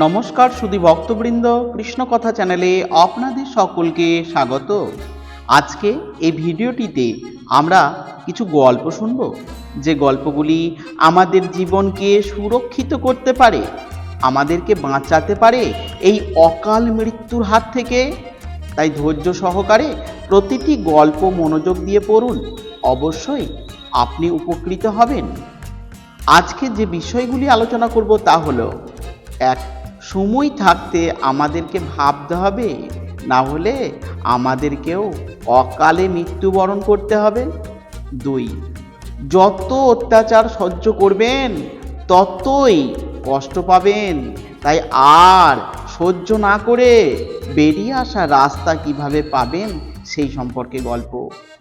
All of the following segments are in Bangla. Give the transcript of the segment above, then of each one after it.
নমস্কার সুধী ভক্তবৃন্দ, কৃষ্ণকথা চ্যানেলে আপনাদের সকলকে স্বাগত। আজকে এই ভিডিওটিতে আমরা কিছু গল্প শুনব। যে গল্পগুলি আমাদের জীবনকে সুরক্ষিত করতে পারে, আমাদেরকে বাঁচাতে পারে এই অকাল মৃত্যুর হাত থেকে। তাই ধৈর্য সহকারে প্রতিটি গল্প মনোযোগ দিয়ে পড়ুন। অবশ্যই আপনি উপকৃত হবেন। আজকে যে বিষয়গুলি আলোচনা করব তা হলো, এক সময় থাকতে আমাদেরকে ভাবতে হবে, না হলে আমাদেরকেও অকালে মৃত্যুবরণ করতে হবে। দুই, যত অত্যাচার সহ্য করবেন, ততই কষ্ট পাবেন। তাই আর সহ্য না করে বেরিয়ে আসা রাস্তা কীভাবে পাবেন, সেই সম্পর্কে গল্প।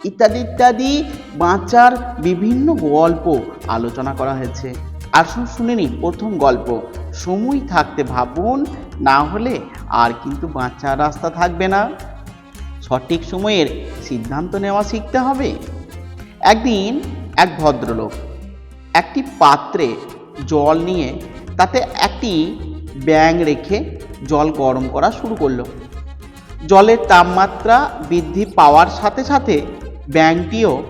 ইত্যাদি ইত্যাদি বাঁচার বিভিন্ন গল্প আলোচনা করা হয়েছে। আসুন শুনে নিন প্রথম গল্প। সময় থাকতে ভাবুন, না হলে আর কিন্তু বাঁচার রাস্তা থাকবে না। সঠিক সময়ের সিদ্ধান্ত নেওয়া শিখতে হবে। একদিন এক ভদ্রলোক একটি পাত্রে জল নিয়ে তাতে একটি ব্যাং রেখে জল গরম করা শুরু করল। জলের তাপমাত্রা বৃদ্ধি পাওয়ার সাথে সাথে ব্যাংকটিও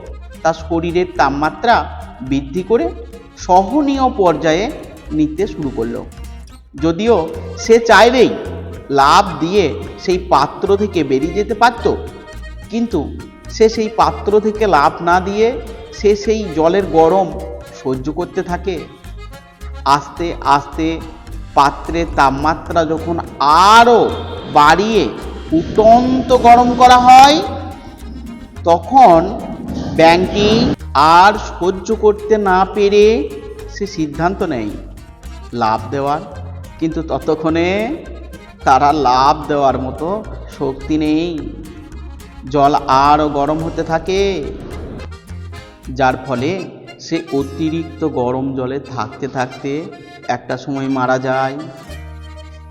তার শরীরের তাপমাত্রা বৃদ্ধি করে সহনীয় পর্যায়ে নিতে শুরু করল। যদিও সে চাইলেই লাভ দিয়ে সেই পাত্র থেকে বেরিয়ে যেতে পারত, কিন্তু সে সেই পাত্র থেকে লাভ না দিয়ে সে সেই জলের গরম সহ্য করতে থাকে। আস্তে আস্তে পাত্রের তাপমাত্রা যখন আরও বাড়িয়ে উটন্ত গরম করা হয়, তখন ব্যাংকটি আর সহ্য করতে না পেরে সে সিদ্ধান্ত নেয়। লাভ দেওয়ার, কিন্তু ততক্ষণে তারা লাভ দেওয়ার মতো শক্তি নেই। জল আরও গরম হতে থাকে, যার ফলে সে অতিরিক্ত গরম জলে থাকতে থাকতে একটা সময় মারা যায়।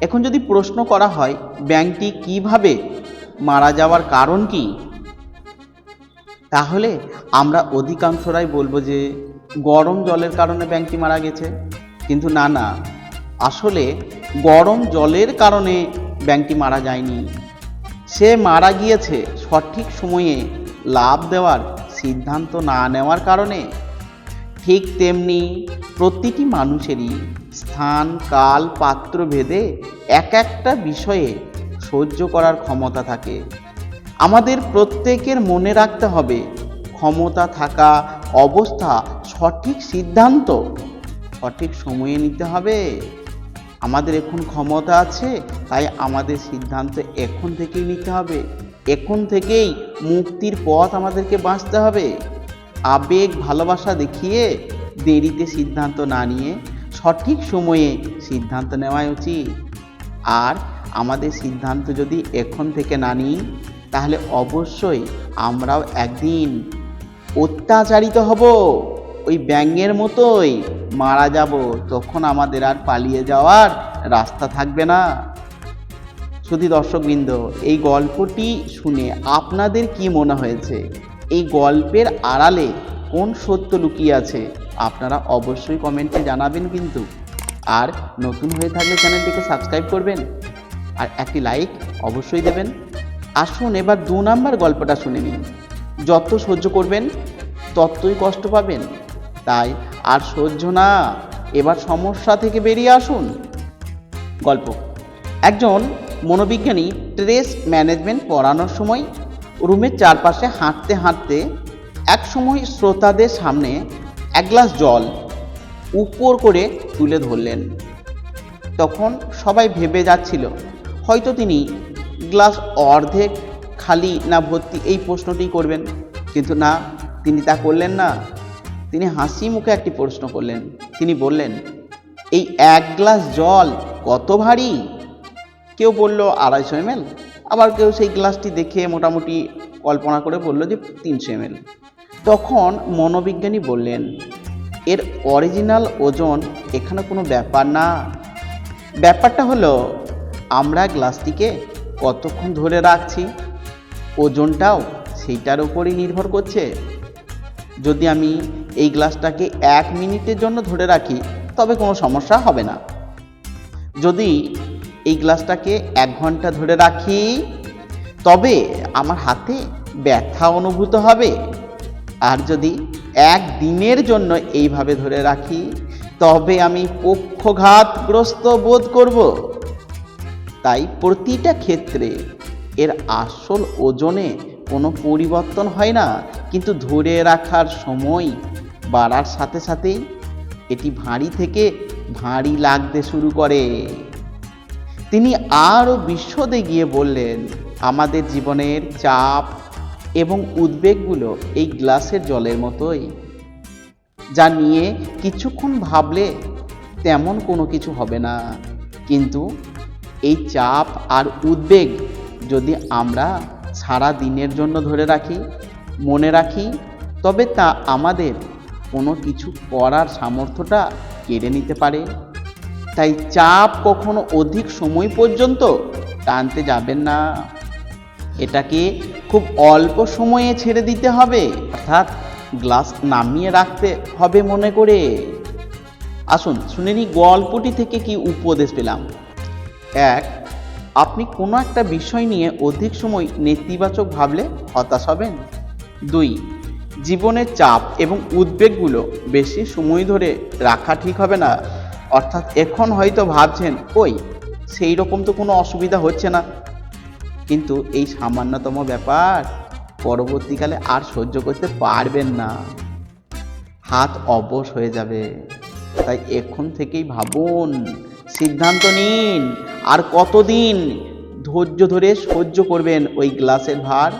এখন যদি প্রশ্ন করা হয়, ব্যাংকটি কীভাবে মারা যাওয়ার কারণ কি? তাহলে আমরা অধিকাংশরাই বলব যে গরম জলের কারণে ব্যাংকটি মারা গেছে। কিন্তু না না। আসলে গরম জলের কারণে ব্যাংকটি মারা যায়নি। সে মারা গিয়েছে সঠিক সময়ে লাভ দেওয়ার সিদ্ধান্ত না নেওয়ার কারণে। ঠিক তেমনি প্রতিটি মানুষেরই স্থান, কাল, পাত্র ভেদে এক একটা বিষয়ে সহ্য করার ক্ষমতা থাকে। আমাদের প্রত্যেকের মনে রাখতে হবে, ক্ষমতা থাকা অবস্থা সঠিক সিদ্ধান্ত সঠিক সময়ে নিতে হবে। আমাদের এখন ক্ষমতা আছে, তাই আমাদের সিদ্ধান্ত এখন থেকেই নিতে হবে। এখন থেকেই মুক্তির পথ আমাদেরকে বাঁচতে হবে। আবেগ, ভালোবাসা দেখিয়ে দেরিতে সিদ্ধান্ত না নিয়ে সঠিক সময়ে সিদ্ধান্ত নেওয়াই উচিত। আর আমাদের সিদ্ধান্ত যদি এখন থেকে না নিই, তাহলে অবশ্যই আমরাও একদিন অত্যাচারিত হব। ওই ব্যাঙের মতোই মারা যাব, তখন আমাদের আর পালিয়ে যাওয়ার রাস্তা থাকবে না। শুধু দর্শকবৃন্দ, এই গল্পটি শুনে আপনাদের কি মনে হয়েছে? এই গল্পের আড়ালে কোন সত্য লুকিয়ে আছে? আপনারা অবশ্যই কমেন্টে জানাবেন কিন্তু। আর নতুন হয়ে থাকলে চ্যানেলটিকে সাবস্ক্রাইব করবেন আর একটি লাইক অবশ্যই দেবেন। আসুন এবার দু নাম্বার গল্পটা শুনে নিন যত সহ্য করবেন, ততই কষ্ট পাবেন। তাই আর সহ্য না। এবার সমস্যা থেকে বেরিয়ে আসুন। গল্প। একজন মনোবিজ্ঞানী স্ট্রেস ম্যানেজমেন্ট পড়ানোর সময় রুমের চারপাশে হাঁটতে হাঁটতে এক সময় শ্রোতাদের সামনে এক গ্লাস জল উপর করে তুলে ধরলেন। তখন সবাই ভেবে যাচ্ছিল, হয়তো তিনি গ্লাস অর্ধেক খালি না ভর্তি এই প্রশ্নটি করবেন। কিন্তু না, তিনি তা করলেন না। তিনি হাসি মুখে একটি প্রশ্ন করলেন। তিনি বললেন, এই এক গ্লাস জল কত ভারী? কেউ বলল, আড়াইশো এমএল। আবার কেউ সেই গ্লাসটি দেখে মোটামুটি কল্পনা করে বলল যে, তিনশো এমএল। তখন মনোবিজ্ঞানী বললেন, এর অরিজিনাল ওজন এখানে কোনো ব্যাপার না। ব্যাপারটা হলো, আমরা গ্লাসটিকে কতক্ষণ ধরে রাখছি? ওজনটাও সেইটার উপরই নির্ভর করছে। যদি আমি এই গ্লাসটাকে এক মিনিটের জন্য ধরে রাখি, তবে কোনো সমস্যা হবে না। যদি এই গ্লাসটাকে এক ঘণ্টা ধরে রাখি, তবে আমার হাতে ব্যথা অনুভূত হবে। আর যদি এক দিনের জন্য এইভাবে ধরে রাখি, তবে আমি পক্ষঘাতগ্রস্ত বোধ করব। তাই প্রতিটা ক্ষেত্রে এর আসল ওজনে কোনো পরিবর্তন হয় না, কিন্তু ধরে রাখার সময় বাড়ার সাথে সাথেই এটি ভারী থেকে ভারী লাগতে শুরু করে। তিনি আরও বিশদে গিয়ে বললেন, আমাদের জীবনের চাপ এবং উদ্বেগগুলো এই গ্লাসের জলের মতোই। যা নিয়ে কিছুক্ষণ ভাবলে তেমন কোনো কিছু হবে না। কিন্তু এই চাপ আর উদ্বেগ যদি আমরা সারা দিনের জন্য ধরে রাখি, মনে রাখি, তবে তা আমাদের কোনো কিছু করার সামর্থ্যটা কেড়ে নিতে পারে। তাই চাপ কখনো অধিক সময় পর্যন্ত টানতে যাবেন না। এটাকে খুব অল্প সময়ে ছেড়ে দিতে হবে, অর্থাৎ গ্লাস নামিয়ে রাখতে হবে মনে করে। আসুন, শুনে নি গল্পটি থেকে কি উপদেশ পেলাম। এক, আপনি কোনো একটা বিষয় নিয়ে অধিক সময় নেতিবাচক ভাবলে হতাশ হবেন। দুই জীবনের চাপ এবং উদ্বেগগুলো বেশি সময় ধরে রাখা ঠিক হবে না। অর্থাৎ এখন হয়তো ভাবছেন, ওই, সেই রকম তো কোনো অসুবিধা হচ্ছে না। কিন্তু এই সামান্যতম ব্যাপার পরবর্তীকালে আর সহ্য করতে পারবেন না। হাত অবশ হয়ে যাবে। তাই এখন থেকেই ভাবুন, সিদ্ধান্ত নিন, আর কতদিন ধৈর্য ধরে সহ্য করবেন ওই গ্লাসের ভার?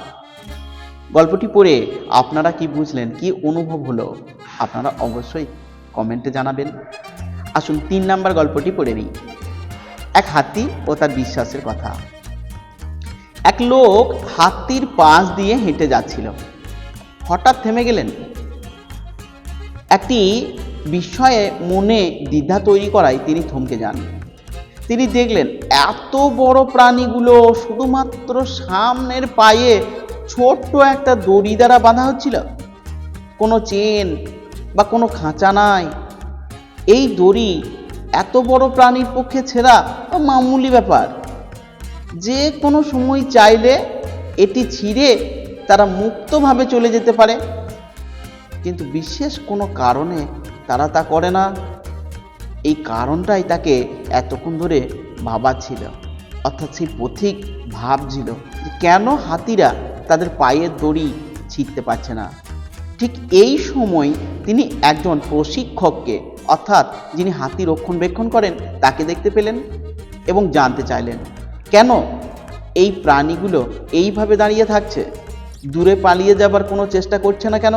গল্পটি পড়ে আপনারা কি বুঝলেন, কি অনুভব হলো, আপনারা অবশ্যই কমেন্টে জানাবেন। আসুন তিন নাম্বার গল্পটি পড়ে নিই। এক হাতি ও তার বিশ্বাসের কথা। এক লোক হাতির পাশ দিয়ে হেঁটে যাচ্ছিল। হঠাৎ থেমে গেলেন। একটি বিষয়ে মনে দ্বিধা তৈরি করায় তিনি থমকে যান। তিনি দেখলেন, এত বড় প্রাণীগুলো শুধুমাত্র সামনের পায়ে ছোট্ট একটা দড়ি দ্বারা বাঁধা হচ্ছিল। কোনো চেন বা কোনো খাঁচা নাই। এই দড়ি এত বড় প্রাণীর পক্ষে ছেঁড়া মামুলি ব্যাপার। যে কোনো সময় চাইলে এটি ছিঁড়ে তারা মুক্তভাবে চলে যেতে পারে। কিন্তু বিশেষ কোনো কারণে তারা তা করে না। এই কারণটাই তাকে এতক্ষণ ধরে ভাবাচ্ছিল। অর্থাৎ সেই পথিক ভাবছিল কেন হাতিরা তাদের পায়ের দড়ি ছিঁড়তে পারছে না। ঠিক এই সময় তিনি একজন প্রশিক্ষককে, অর্থাৎ যিনি হাতি রক্ষণবেক্ষণ করেন, তাকে দেখতে পেলেন এবং জানতে চাইলেন, কেন এই প্রাণীগুলো এইভাবে দাঁড়িয়ে থাকছে? দূরে পালিয়ে যাবার কোনো চেষ্টা করছে না কেন?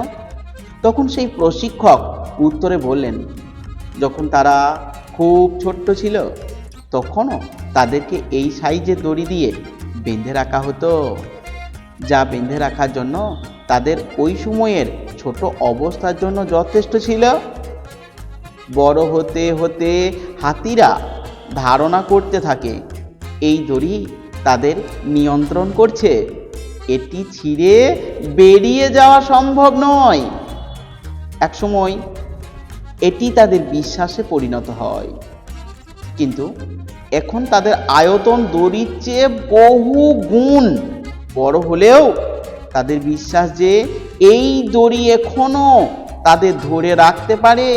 তখন সেই প্রশিক্ষক উত্তরে বললেন, যখন তারা খুব ছোট্ট ছিল, তখনও তাদেরকে এই সাইজের দড়ি দিয়ে বেঁধে রাখা হতো। যা বেঁধে রাখার জন্য তাদের ওই সময়ের ছোট অবস্থার জন্য যথেষ্ট ছিল। বড় হতে হতে হাতিরা ধারণা করতে থাকে, এই দড়ি তাদের নিয়ন্ত্রণ করছে। এটি ছিঁড়ে বেরিয়ে যাওয়া সম্ভব নয়। একসময় এটি তাদের বিশ্বাসে পরিণত হয়। কিন্তু এখন তাদের আয়তন দড়ির চেয়ে বহু গুণ বড় হলেও তাদের বিশ্বাস যে এই দড়ি এখনও তাদের ধরে রাখতে পারে।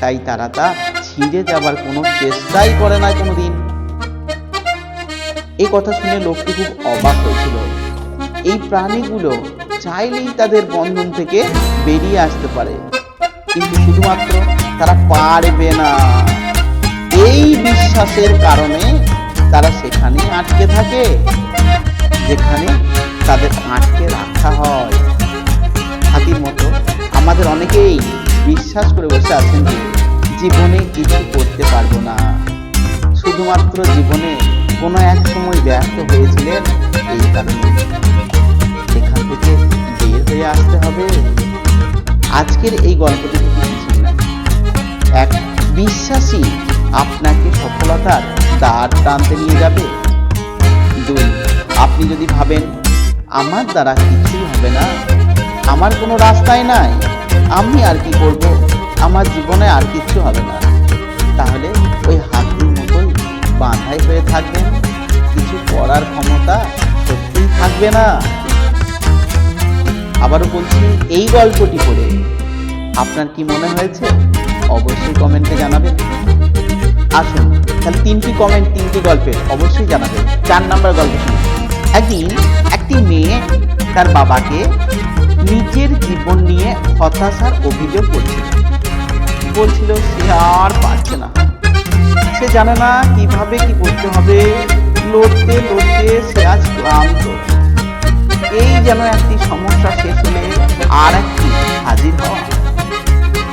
তাই তারা তা ছিঁড়ে যাবার কোনো চেষ্টাই করে না কোনোদিন। এই কথা শুনে লোকটি খুব অবাক হয়েছিল। এই প্রাণীগুলো চাইলেই তাদের বন্ধন থেকে বেরিয়ে আসতে পারে। কিন্তু শুধুমাত্র তারা পারবে না। এই বিশ্বাসের কারণে তারা সেখানে আটকে থাকে। যেখানে তাদের আটকে রাখা হয়। হাতির মতো আমাদের অনেকেই বিশ্বাস করে বসে আছেন যে জীবনে কিছু করতে পারব না। শুধুমাত্র জীবনে কোনো এক সময় ব্যস্ত হয়েছিলেন এই কারণে। সেখান থেকে বের হয়ে আসতে হবে। আজকের এই গল্পটি এক বিশ্বাসী আপনাকে সফলতার দ্বার টানতে নিয়ে যাবে। দুই আপনি যদি ভাবেন, আমার দ্বারা কিছুই হবে না, আমার কোনো রাস্তায় নাই, আমি আর কি করব? আমার জীবনে আর কিছু হবে না। তাহলে ওই হাতির মতোই বাঁধাই হয়ে থাকবেন। কিছু করার ক্ষমতা সত্যিই থাকবে না। আবারও বলছি, এই গল্পটি পড়ে আপনার কি মনে হয়েছে? অবশ্যই কমেন্টে জানাবেন। আসুন, তাহলে তিনটি কমেন্ট, তিনটি গল্পের অবশ্যই জানাবেন। চার নাম্বার গল্প শুনুন একদিন একটি মেয়ে তার বাবাকে নিজের জীবন নিয়ে হতাশার অভিযোগ করছিল। বলছিল, সে আর পারছে না। সে জানে না কীভাবে কি করতে হবে। লড়তে লড়তে সে আজ ক্লান্ত। এই যেন একটি সমস্যা শেষ হলে আর একটি হাজির হওয়া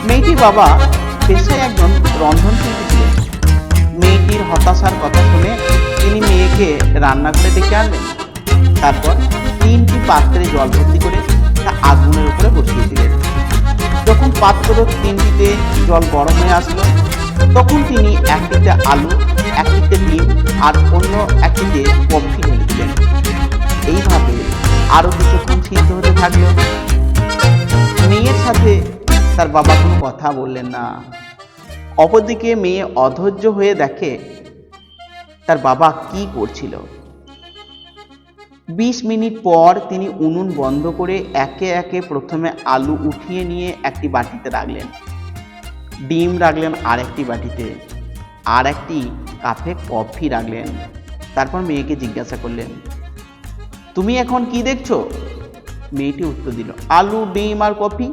মেয়েটির বাবা পেশায় একজন রন্ধনশিল্পী ছিলেন। মেয়েটির হতাশার কথা শুনে তিনি মেয়েকে রান্নাঘরে ডেকে আনলেন। তারপর তিনটি পাত্রে জল ভর্তি করে তা আগুনের উপরে বসিয়ে দিলেন। যখন পাত্র তিনটিতে জল গরম হয়ে আসলো, তখন তিনি একটিতে আলু, একটিতে ডিম আর অন্য একটিতে কফি ঢেলে দিলেন এইভাবে আরও কিছুক্ষণ সিদ্ধ হতে থাকল। মেয়ের সাথে তার বাবা কোনো কথা বললেন না। অপরদিকে মেয়ে অধৈর্য হয়ে দেখে তার বাবা কি করছিল। বিশ মিনিট পর তিনি উনুন বন্ধ করে একে একে প্রথমে আলু উঠিয়ে নিয়ে একটি বাটিতে রাখলেন। ডিম রাখলেন আরেকটি বাটিতে। আর একটি কাপে কফি রাখলেন। তারপর মেয়েকে জিজ্ঞাসা করলেন, তুমি এখন কি দেখছ? মেয়েটি উত্তর দিল, আলু, ডিম আর কফি।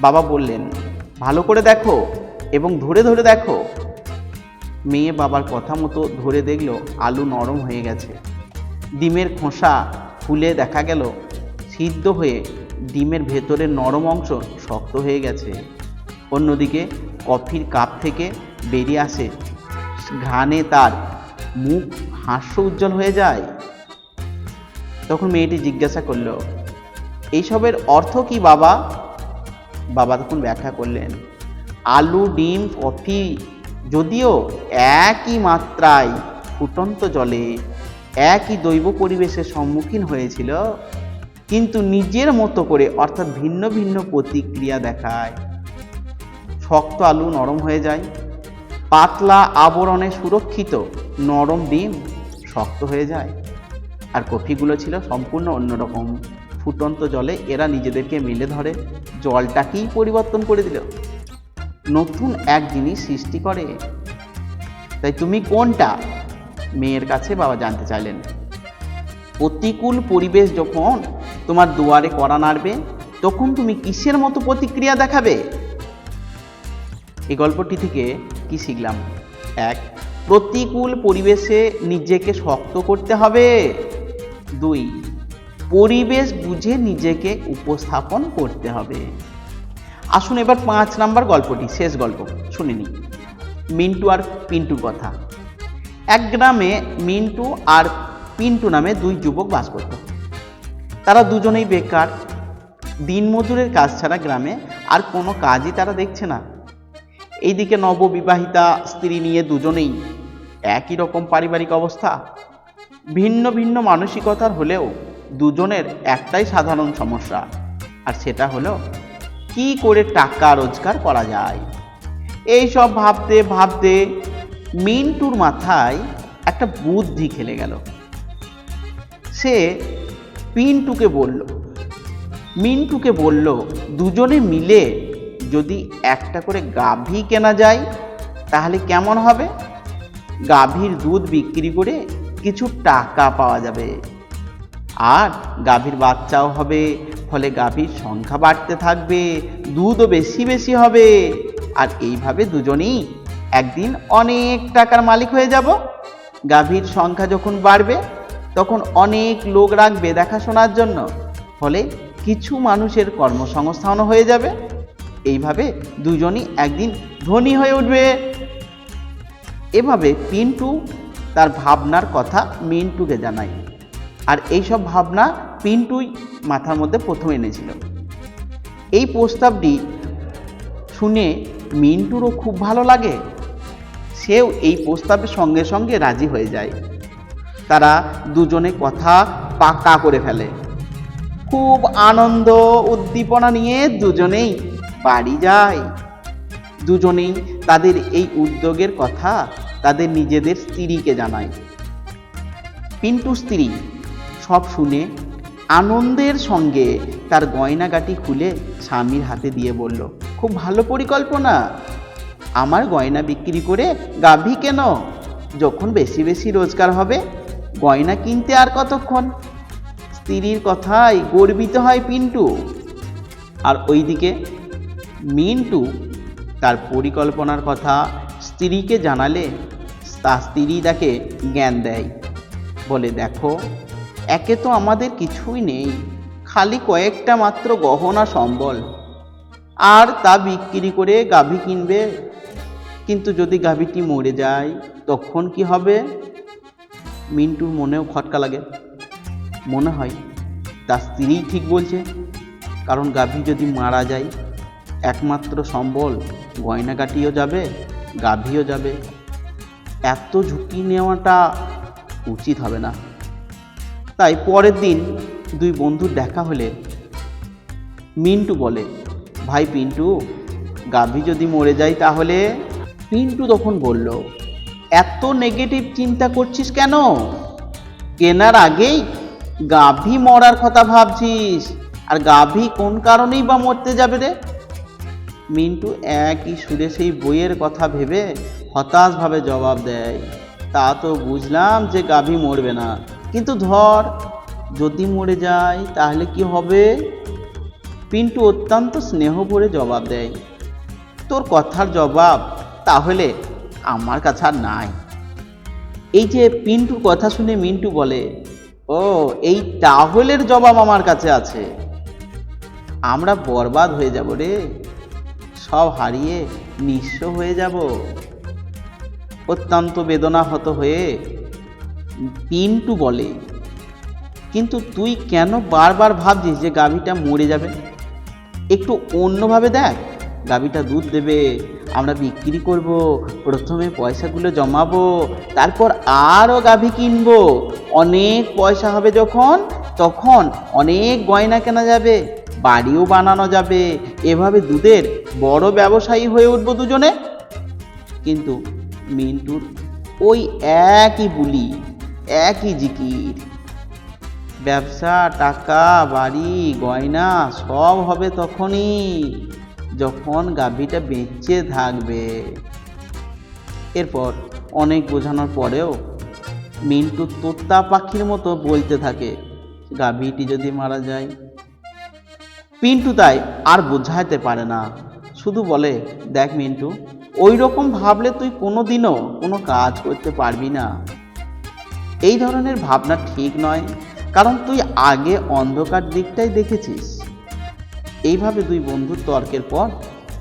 বাবা বললেন, ভালো করে দেখো এবং ধরে ধরে দেখো। মেয়ে বাবার কথা মতো ধরে দেখল আলু নরম হয়ে গেছে। ডিমের খোসা ফুলে দেখা গেল, সিদ্ধ হয়ে ডিমের ভেতরের নরম অংশ শক্ত হয়ে গেছে। অন্যদিকে কফির কাপ থেকে বেরিয়ে আসে ঘানে তার মুখ হাস্য উজ্জ্বল হয়ে যায়। তখন মেয়েটি জিজ্ঞাসা করল, এইসবের অর্থ কি বাবা? বাবা তখন ব্যাখ্যা করলেন, আলু, ডিম, কফি, যদিও একই মাত্রায় ফুটন্ত জলে একই দৈব পরিবেশের সম্মুখীন হয়েছিল, কিন্তু নিজের মতো করে অর্থাৎ ভিন্ন ভিন্ন প্রতিক্রিয়া দেখায়। শক্ত আলু নরম হয়ে যায়, পাতলা আবরণে সুরক্ষিত নরম ডিম শক্ত হয়ে যায়, আর কফিগুলো ছিল সম্পূর্ণ অন্যরকম। ফুটন্ত জলে এরা নিজেদেরকে মেলে ধরে, জলটাকেই পরিবর্তন করে দিল। নতুন এক জিনিস সৃষ্টি করে। তাই তুমি কোনটা মেয়ের কাছে বাবা জানতে চাইলেন। প্রতিকূল পরিবেশ যখন তোমার দুয়ারে করা নাড়বে, তখন তুমি কিসের মতো প্রতিক্রিয়া দেখাবে? এই গল্পটি থেকে কি শিখলাম? এক, প্রতিকূল পরিবেশে নিজেকে শক্ত করতে হবে। দুই, পরিবেশ বুঝে নিজেকে উপস্থাপন করতে হবে। আসুন এবার পাঁচ নাম্বার গল্পটি, শেষ গল্প, শুনে নিই। মিন্টু আর পিন্টুর কথা। এক গ্রামে মিন্টু আর পিন্টু নামে দুই যুবক বাস করত। তারা দুজনেই বেকার দিনমজুরের কাজ ছাড়া গ্রামে আর কোনো কাজই তারা দেখছে না। এইদিকে নববিবাহিতা, স্ত্রী নিয়ে দুজনেই একই রকম পারিবারিক অবস্থা। ভিন্ন ভিন্ন মানসিকতার হলেও দুজনের একটাই সাধারণ সমস্যা, আর সেটা হলো কি করে টাকা রোজগার করা যায়? এই সব ভাবতে ভাবতে মিন্টুর মাথায় একটা বুদ্ধি খেলে গেল। সে পিন্টুকে বলল, মিন্টুকে বলল, দুজনে মিলে যদি একটা করে গাভী কেনা যায়, তাহলে কেমন হবে? গাভীর দুধ বিক্রি করে কিছু টাকা পাওয়া যাবে। আর গাভীর বাচ্চাও হবে, ফলে গাভীর সংখ্যা বাড়তে থাকবে, দুধও বেশি বেশি হবে। আর এইভাবে দুজনেই একদিন অনেক টাকার মালিক হয়ে যাব। গাভীর সংখ্যা যখন বাড়বে, তখন অনেক লোক রাখবে দেখাশোনার জন্য। ফলে কিছু মানুষের কর্মসংস্থানও হয়ে যাবে। এইভাবে দুজনই একদিন ধনী হয়ে উঠবে। এভাবে পিন্টু তার ভাবনার কথা মিন্টুকে জানায়। আর এইসব ভাবনা পিন্টুই মাথার মধ্যে প্রথম এনেছিল। এই প্রস্তাবটি শুনে মিন্টুরও খুব ভালো লাগে। সেও এই প্রস্তাবের সঙ্গে সঙ্গে রাজি হয়ে যায়। তারা দুজনে কথা পাকা করে ফেলে। খুব আনন্দ উদ্দীপনা নিয়ে দুজনেই বাড়ি যায়। দুজনেই তাদের এই উদ্যোগের কথা তাদের নিজেদের স্ত্রীকে জানায়। পিন্টু স্ত্রী সব শুনে আনন্দের সঙ্গে তার গয়নাগাটি খুলে স্বামীর হাতে দিয়ে বলল, খুব ভালো পরিকল্পনা। আমার গয়না বিক্রি করে গাভী কেন? যখন বেশি বেশি রোজগার হবে, গয়না কিনতে আর কতক্ষণ? স্ত্রীর কথায় গর্বিত হয় পিন্টু। আর ওইদিকে মিন্টু তার পরিকল্পনার কথা স্ত্রীকে জানালে তার স্ত্রী তাকে জ্ঞান দেয়। বলে, দেখো, একে তো আমাদের কিছুই নেই, খালি কয়েকটা মাত্র গহনা সম্বল। আর তা বিক্রি করে গাভী কিনবে কিন্তু যদি গাভীটি মরে যায়, তখন কি হবে? মিন্টুর মনেও খটকা লাগে। মনে হয় তার স্ত্রী ঠিক বলছে। কারণ গাভী যদি মারা যায়, একমাত্র সম্বল গয়নাগাটিও যাবে, গাভীও যাবে। এত ঝুঁকি নেওয়াটা উচিত হবে না। তাই পরের দিন দুই বন্ধুর দেখা হলে মিন্টু বলে, ভাই পিন্টু, গাভী যদি মরে যায় তাহলে পিন্টু তখন বলল, এত নেগেটিভ চিন্তা করছিস কেন? কেনার আগেই গাভী মরার কথা ভাবছিস। আর গাভী কোন কারণেই বা মরতে যাবে রে? মিন্টু একই সুরে সেই বইয়ের কথা ভেবে হতাশভাবে জবাব দেয়, তা তো বুঝলাম যে গাভী মরবে না। কিন্তু ধর, যদি মরে যায় তাহলে কি হবে? পিন্টু অত্যন্ত স্নেহ করে জবাব দেয়, তোর কথার জবাব তাহলে আমার কাছে আর নাই। এই যে পিন্টুর কথা শুনে মিন্টু বলে, ও, এই তাহলের জবাব আমার কাছে আছে। আমরা বরবাদ হয়ে যাব রে। সব হারিয়ে নিঃস্ব হয়ে যাব। অত্যন্ত বেদনাহত হয়ে পিন্টু বলে, কিন্তু তুই কেন বারবার ভাবছিস যে গাভীটা মরে যাবে? একটু অন্যভাবে দেখ। গাভীটা দুধ দেবে, আমরা বিক্রি করব, প্রথমে পয়সাগুলো জমাবো, তারপর আরও গাভী কিনবো। অনেক পয়সা হবে যখন, তখন অনেক গয়না কেনা যাবে, বাড়িও বানানো যাবে। এভাবে দুধের বড় ব্যবসায়ী হয়ে উঠবো দুজনে। কিন্তু মিন্টুর ওই একই বুলি, একই জিকির। ব্যবসা, টাকা, বাড়ি, গয়না সব হবে তখনই। যখন গাভীটা বেঁচে থাকবে। এরপর অনেক বোঝানোর পরেও মিন্টু তোতা পাখির মতো বলতে থাকে, গাভীটি যদি মারা যায়? পিন্টু তাই আর বোঝাইতে পারে না। শুধু বলে, দেখ মিন্টু ওই রকম ভাবলে তুই কোনো দিনও কোনো কাজ করতে পারবি না। এই ধরনের ভাবনা ঠিক নয়, কারণ তুই আগে অন্ধকার দিকটাই দেখেছিস। এইভাবে দুই বন্ধুর তর্কের পর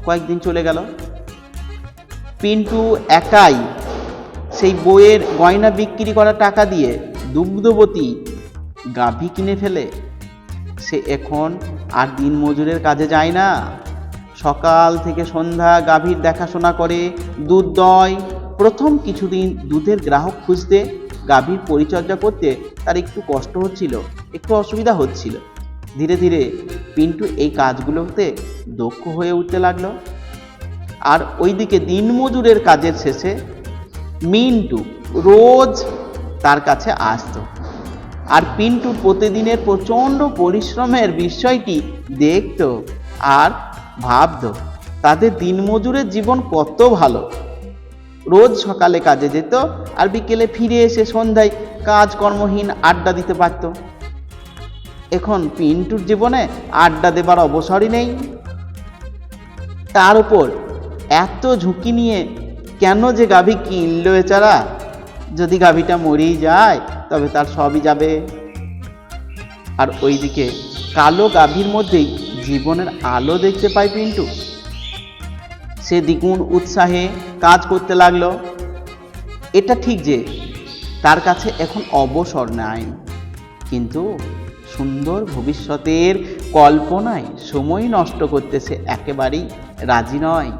কয়েকদিন চলে গেল। পিন্টু একাই সেই বইয়ের গয়না বিক্রি করা টাকা দিয়ে দুগ্ধবতী গাভী কিনে ফেলে। সে এখন আর দিন মজুরের কাজে যায় না। সকাল থেকে সন্ধ্যা গাভীর দেখাশোনা করে দুধ দয়। প্রথম কিছুদিন দুধের গ্রাহক খুঁজতে গাভীর পরিচর্যা করতে তার একটু কষ্ট হচ্ছিল, একটু অসুবিধা হচ্ছিল। ধীরে ধীরে পিন্টু এই কাজগুলোতে দক্ষ হয়ে উঠতে লাগল। আর ওইদিকে দিনমজুরের কাজের শেষে মিন্টু রোজ তার কাছে আসতো। আর পিন্টু প্রতিদিনের প্রচণ্ড পরিশ্রমের বিষয়টি দেখতো আর ভাবতো, তাদের দিনমজুরের জীবন কত ভালো। রোজ সকালে কাজে যেত আর বিকেলে ফিরে এসে সন্ধ্যায় কাজকর্মহীন আড্ডা দিতে পারত। এখন পিন্টুর জীবনে আড্ডা দেবার অবসরই নেই। তার উপর এত ঝুঁকি নিয়ে কেন যে গাভী কিনলো এছাড়া যদি গাভীটা মরেই যায়, তবে তার সবই যাবে। আর ওইদিকে কালো গাভীর মধ্যেই জীবনের আলো দেখতে পায় পিন্টু। সে দ্বিগুণ উৎসাহে কাজ করতে লাগল। এটা ঠিক যে তার কাছে এখন অবসর নাই। কিন্তু সুন্দর ভবিষ্যতের কল্পনায় সময় নষ্ট করতে সে একেবারেই রাজি নয়।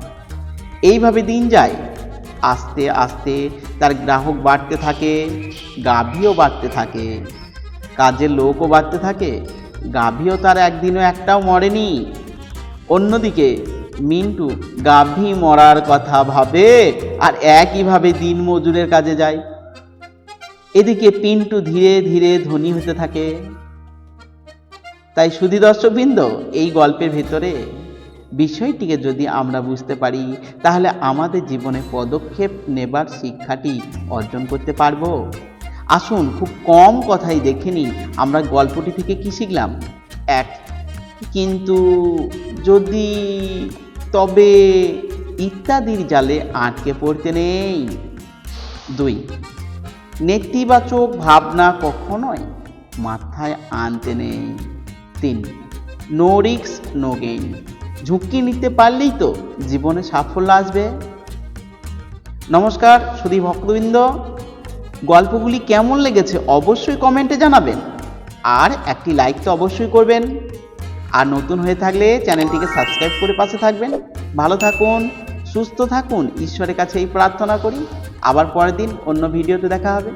এইভাবে দিন যায়, আস্তে আস্তে তার গ্রাহক বাড়তে থাকে, গাভীও বাড়তে থাকে, কাজের লোকও বাড়তে থাকে, গাভীও তার একদিনও একটাও মরেনি। অন্যদিকে মিন্টু গাভী মরার কথা ভাবে আর একইভাবে দিন মজুরের কাজে যায়। এদিকে পিন্টু ধীরে ধীরে ধনী হতে থাকে তাই সুধী দর্শকবৃন্দ, এই গল্পের ভেতরে বিষয়টিকে যদি আমরা বুঝতে পারি, তাহলে আমাদের জীবনে পদক্ষেপ নেবার শিক্ষাটি অর্জন করতে পারব। আসুন খুব কম কথাই দেখে নিই, আমরা গল্পটি থেকে কি শিখলাম? এক, কিন্তু যদি তবে ইত্যাদির জালে আটকে পড়তে নেই। দুই, নেতিবাচক ভাবনা কখনোই মাথায় আনতে নেই। তিন। নো রিক্স নো গেইন ঝুঁকি নিতে পারলেই তো জীবনে সাফল্য আসবে। নমস্কার সুধী ভক্তবৃন্দ। গল্পগুলি কেমন লেগেছে অবশ্যই কমেন্টে জানাবেন। আর একটি লাইক তো অবশ্যই করবেন। আর নতুন হয়ে থাকলে চ্যানেলটিকে সাবস্ক্রাইব করে পাশে থাকবেন। ভালো থাকুন, সুস্থ থাকুন। ঈশ্বরের কাছে এই প্রার্থনা করি। আবার পরের দিন অন্য ভিডিওতে দেখা হবে।